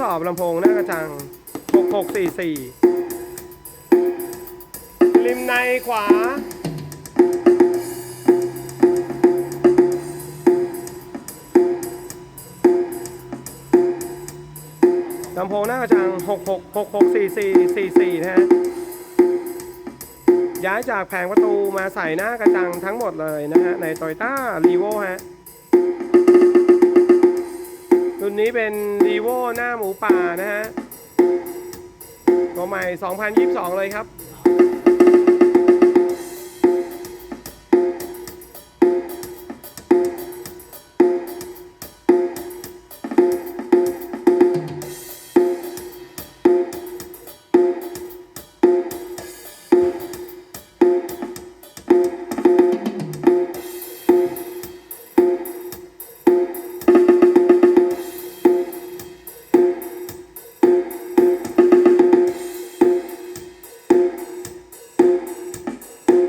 สอบลำโพงหน้ากระจัง 6644 ริมในขวา ลำโพงหน้ากระจัง66664444 นะฮะ ย้ายจากแผงประตูมาใส่หน้ากระจังทั้งหมดเลยนะฮะ ใน Toyota r e v o ฮะ นนี้เป็นรีโวหน้าหมูป่านะฮะตัวใหม่ 2022 เลยครับ